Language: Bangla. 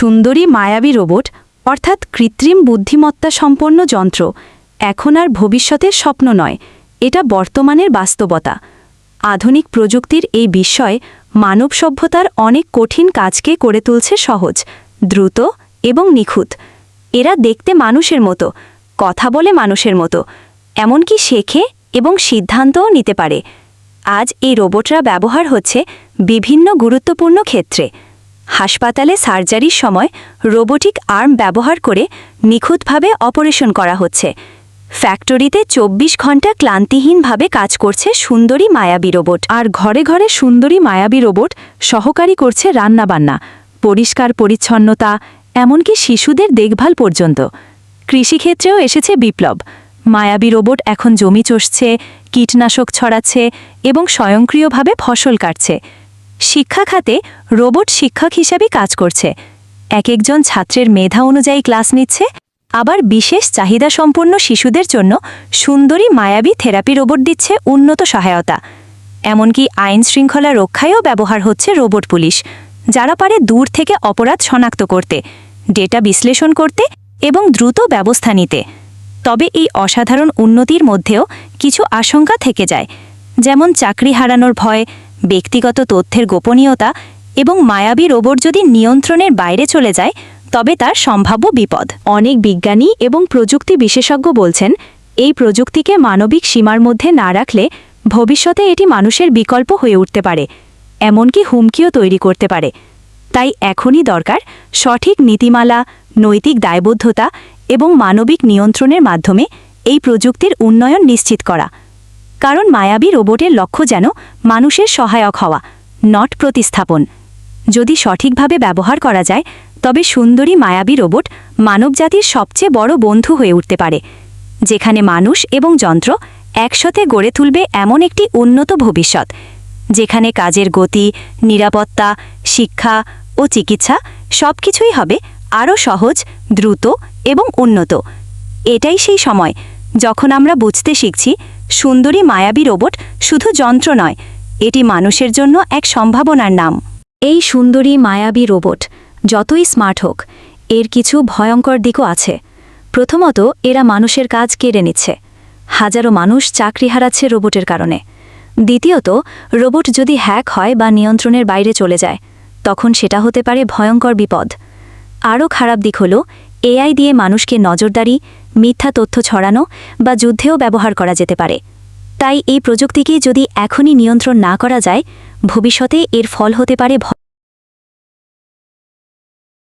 সুন্দরী মায়াবী রোবট, অর্থাৎ কৃত্রিম বুদ্ধিমত্তা সম্পন্ন যন্ত্র, এখন আর ভবিষ্যতের স্বপ্ন নয়। এটা বর্তমানের বাস্তবতা। আধুনিক প্রযুক্তির এই বিস্ময় মানব সভ্যতার অনেক কঠিন কাজকে করে তুলছে সহজ, দ্রুত এবং নিখুঁত। এরা দেখতে মানুষের মতো, কথা বলে মানুষের মতো, এমনকি শেখে এবং সিদ্ধান্তও নিতে পারে। আজ এই রোবটরা ব্যবহার হচ্ছে বিভিন্ন গুরুত্বপূর্ণ ক্ষেত্রে। হাসপাতালে সার্জারির সময় রোবোটিক আর্ম ব্যবহার করে নিখুঁতভাবে অপারেশন করা হচ্ছে। ফ্যাক্টরিতে চব্বিশ ঘণ্টা ক্লান্তিহীনভাবে কাজ করছে সুন্দরী মায়াবী রোবট। আর ঘরে ঘরে সুন্দরী মায়াবী রোবট সহকারী করছে রান্নাবান্না। পরিষ্কার পরিচ্ছন্নতা, এমনকি শিশুদের দেখভাল পর্যন্ত। কৃষিক্ষেত্রেও এসেছে বিপ্লব। মায়াবী রোবট এখন জমি চষছে, কীটনাশক ছড়াচ্ছে এবং স্বয়ংক্রিয়ভাবে ফসল কাটছে। শিক্ষা খাতে রোবট শিক্ষক হিসাবে কাজ করছে। এক একজন ছাত্রের মেধা অনুযায়ী ক্লাস নিচ্ছে, আবার বিশেষ চাহিদা সম্পন্ন শিশুদের জন্য সুন্দরী মায়াবী থেরাপি রোবট দিচ্ছে উন্নত সহায়তা। এমনকি আইন শৃঙ্খলা রক্ষায়ও ব্যবহার হচ্ছে রোবট পুলিশ, যারা পারে দূর থেকে অপরাধ শনাক্ত করতে, ডেটা বিশ্লেষণ করতে এবং দ্রুত ব্যবস্থা নিতে। তবে এই অসাধারণ উন্নতির মধ্যেও কিছু আশঙ্কা থেকে যায়, যেমন চাকরি হারানোর ভয় ব্যক্তিগত তথ্যের গোপনীয়তা এবং মায়াবী রোবট যদি নিয়ন্ত্রণের বাইরে চলে যায়, তবে তার সম্ভাব্য বিপদ। অনেক বিজ্ঞানী এবং প্রযুক্তি বিশেষজ্ঞ বলছেন, এই প্রযুক্তিকে মানবিক সীমার মধ্যে না রাখলে ভবিষ্যতে এটি মানুষের বিকল্প হয়ে উঠতে পারে, এমনকি হুমকিও তৈরি করতে পারে। তাই এখনই দরকার সঠিক নীতিমালা, নৈতিক দায়বদ্ধতা এবং মানবিক নিয়ন্ত্রণের মাধ্যমে এই প্রযুক্তির উন্নয়ন নিশ্চিত করা। কারণ মায়াবী রোবটের লক্ষ্য যেন মানুষের সহায়ক হওয়া নট প্রতিস্থাপন। যদি সঠিকভাবে ব্যবহার করা যায়, তবে সুন্দরী মায়াবী রোবট মানবজাতির সবচেয়ে বড় বন্ধু হয়ে উঠতে পারে, যেখানে মানুষ এবং যন্ত্র একসাথে গড়ে তুলবে এমন একটি উন্নত ভবিষ্যৎ, যেখানে কাজের গতি, নিরাপত্তা, শিক্ষা ও চিকিৎসা সবকিছুই হবে আরও সহজ, দ্রুত এবং উন্নত। এটাই সেই সময় যখন আমরা বুঝতে শিখছি সুন্দরী মায়াবী রোবট শুধু যন্ত্র নয়, এটি মানুষের জন্য এক সম্ভাবনার নাম। এই সুন্দরী মায়াবী রোবট যতই স্মার্ট হোক, এর কিছু ভয়ঙ্কর দিকও আছে। প্রথমত, এরা মানুষের কাজ কেড়ে নিচ্ছে। হাজারো মানুষ চাকরি হারাচ্ছে রোবটের কারণে। দ্বিতীয়ত, রোবট যদি হ্যাক হয় বা নিয়ন্ত্রণের বাইরে চলে যায়, তখন সেটা হতে পারে ভয়ঙ্কর বিপদ। আরও খারাপ দিক হল, এআই দিয়ে মানুষকে নজরদারি মিথ্যা তথ্য ছড়ানো বা যুদ্ধেও ব্যবহার করা যেতে পারে। তাই এই প্রযুক্তিকে যদি এখনই নিয়ন্ত্রণ না করা যায়, ভবিষ্যতে এর ফল হতে পারে